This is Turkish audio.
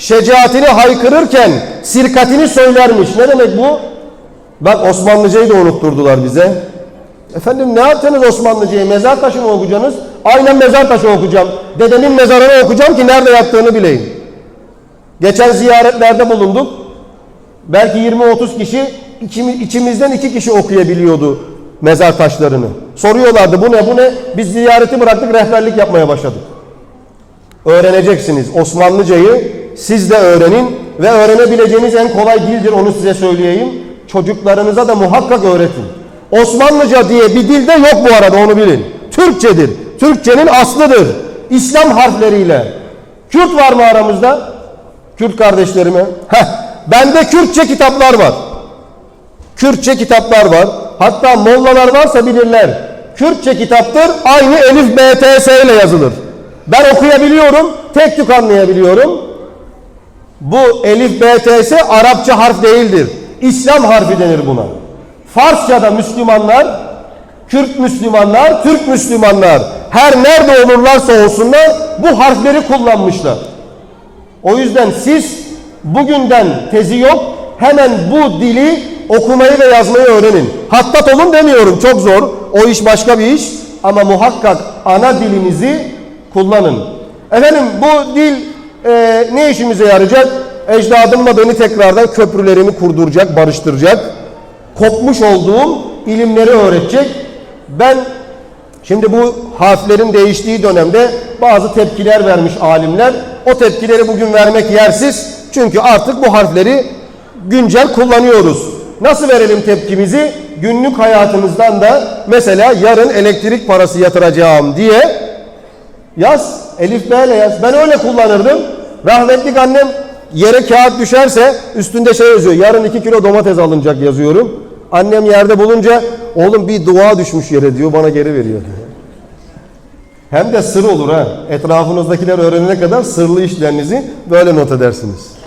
şecaatini haykırırken sirkatini söylermiş. Ne demek bu? Bak Osmanlıcayı da unutturdular bize. Efendim ne yaptınız Osmanlıcayı? Mezar taşı mı okuyacaksınız? Aynen mezar taşı okuyacağım. Dedemin mezarını okuyacağım ki nerede yattığını bileyim. Geçen ziyaretlerde bulunduk. Belki 20-30 kişi içimi- içimizden iki kişi okuyabiliyordu mezar taşlarını. Soruyorlardı bu ne bu ne? Biz ziyareti bıraktık rehberlik yapmaya başladık. Öğreneceksiniz. Osmanlıcayı siz de öğrenin ve öğrenebileceğiniz en kolay dildir onu size söyleyeyim. Çocuklarınıza da muhakkak öğretin. Osmanlıca diye bir dil de yok bu arada onu bilin. Türkçedir. Türkçenin aslıdır. İslam harfleriyle. Kürt var mı aramızda? Kürt kardeşlerime. Heh, bende Kürtçe kitaplar var. Kürtçe kitaplar var. Hatta mollalar varsa bilirler. Kürtçe kitaptır. Aynı Elif BTS ile yazılır. Ben okuyabiliyorum. Tek tük anlayabiliyorum. Bu Elif BTS Arapça harf değildir. İslam harfi denir buna. Farsça'da Müslümanlar, Kürt Müslümanlar, Türk Müslümanlar her nerede olurlarsa olsunlar bu harfleri kullanmışlar. O yüzden siz bugünden tezi yok hemen bu dili okumayı ve yazmayı öğrenin. Hattat olun demiyorum çok zor. O iş başka bir iş ama muhakkak ana dilinizi kullanın. Efendim bu dil e, ne işimize yarayacak? Ecdadımla beni tekrardan köprülerimi kurduracak, barıştıracak. Kopmuş olduğum ilimleri öğretecek. Ben Şimdi bu harflerin değiştiği dönemde bazı tepkiler vermiş alimler. O tepkileri bugün vermek yersiz. Çünkü artık bu harfleri güncel kullanıyoruz. Nasıl verelim tepkimizi? Günlük hayatımızdan da mesela yarın elektrik parası yatıracağım diye yaz. Elif B ile yaz. Ben öyle kullanırdım. Rahmetlik annem yere kağıt düşerse üstünde şey yazıyor. Yarın 2 kilo domates alınacak yazıyorum. Annem yerde bulunca oğlum bir dua düşmüş yere diyor bana geri veriyor. Hem de sır olur ha. Etrafınızdakiler öğrenene kadar sırlı işlerinizi böyle not edersiniz.